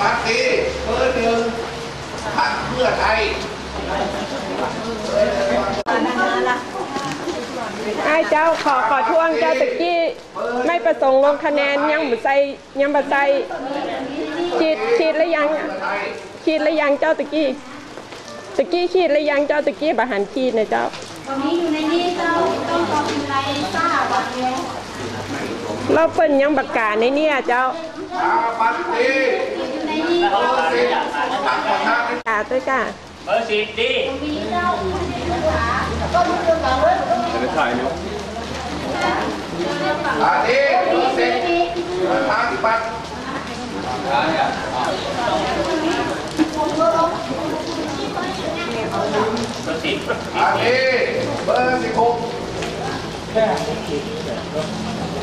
มาตีเบอร์หนึ่งพักเพื่อไทยไอ้เจ้าขอขอทวงเจ้าตะกี้ไม่ประสงค์ลงคะแนนยังบ่ใส่ยังบ่ใส่ขีดขีดแล้วยังขีดแล้วยังเจ้าตะกี้ตะกี้ขีดแล้วยังเจ้าตะกี้บหันขีดนะเจ้าตอนนี้อยู่ในนี้เจ้าต้องตอบเป็นไรทราบวันนี้เราเปิ้นยังบักกาในเนี่ยเจ้า cả tôi cả Bơ xịt đi Để thải nữa À đi, bơ xịt Thang thì bắt Bơ xịt À đi, bơ xịt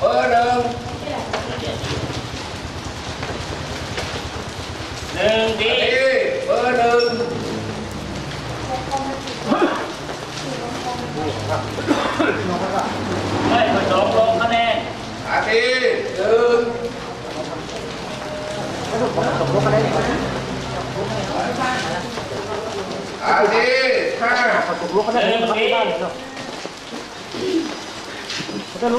Burung. Nương đi. Burung. Đây, mình đổ luôn anh em. À đi, nương. À đi, ha. Nương đi. Nương đi.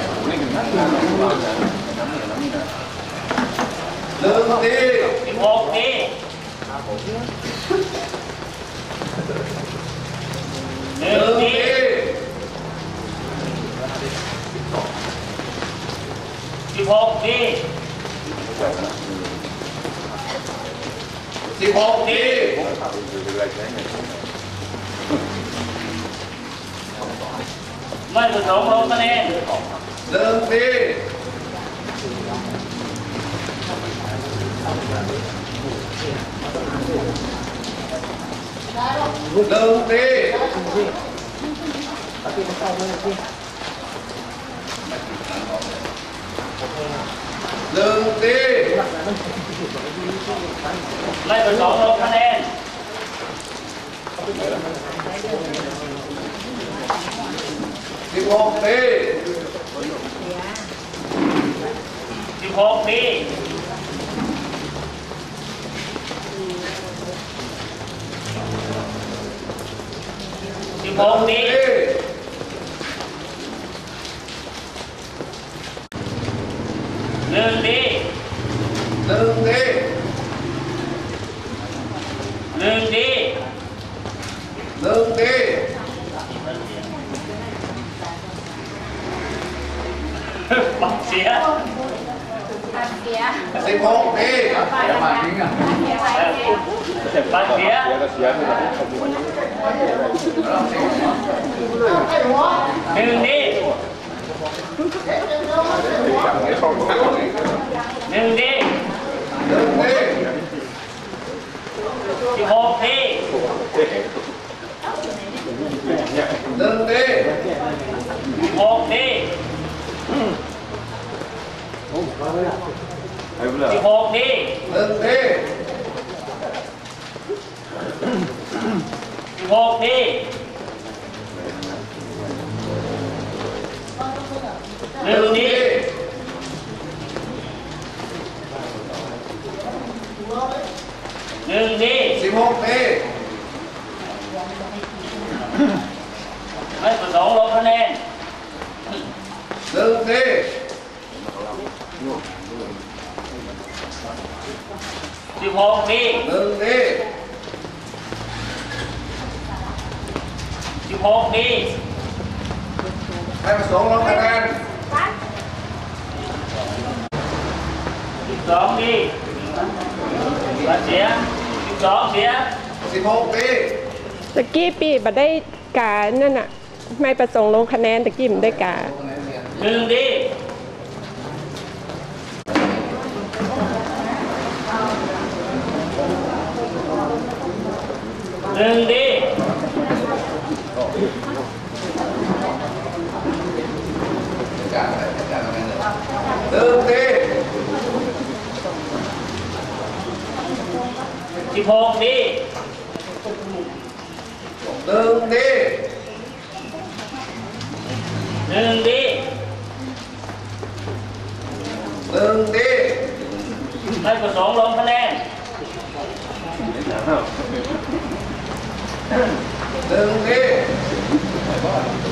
หนึ่งดีสิบหกดีหนึ่งนึ่งดีสิบหกดีสิบหกดี ไม่ประสงค์ลงคะแนน หนึ่งดีหนึ่งดีหนึ่งดี ไม่ประสงค์ลงคะแนน น หกดี สิบหกดีสิบหกดี ดี หนึ่งดี หนึ่งดี หนึ่งดี บัตรเสียอันเสียสิบหกดีไปอะไรเนี่ยไปเนี่ยบัตรเสียหนึ่งดีหนึ่งดีหนึ่งดี สิบหกนี่หนึ่งทีสิบหกนี่หนึ่งทีหนึ่งทีสิบหกที สิบหกดีให้ประสงค์ลงคะแนนสิบสองดีบัตรเสียสิบสองเสียสิบหกดีตะกี้ปีบัได้กานั่นน่ะ ไม่ประสงค์ลงคะแนนตะกี้มันได้กาหนึ่งดีหนึ่งดี จัดอะไรจัดอะไรเลยหนึ่งดีสิบหกดีหนึ่งดีหนึ่งดีหนึ่งดีไม่ประสงค์ลงคะแนน หนึ่งดี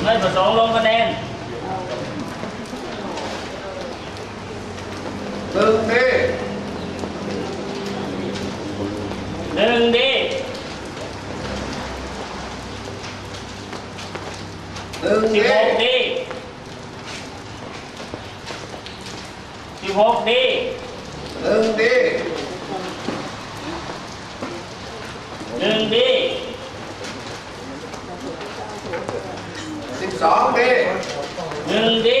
ไม่ประสงค์ลงคะแนน หนึ่งดี หนึ่งดี หนึ่ง สิบ ดี หกดีสิบหกดี หนึ่งดี หนึ่งดี สองดีหนึ่งดี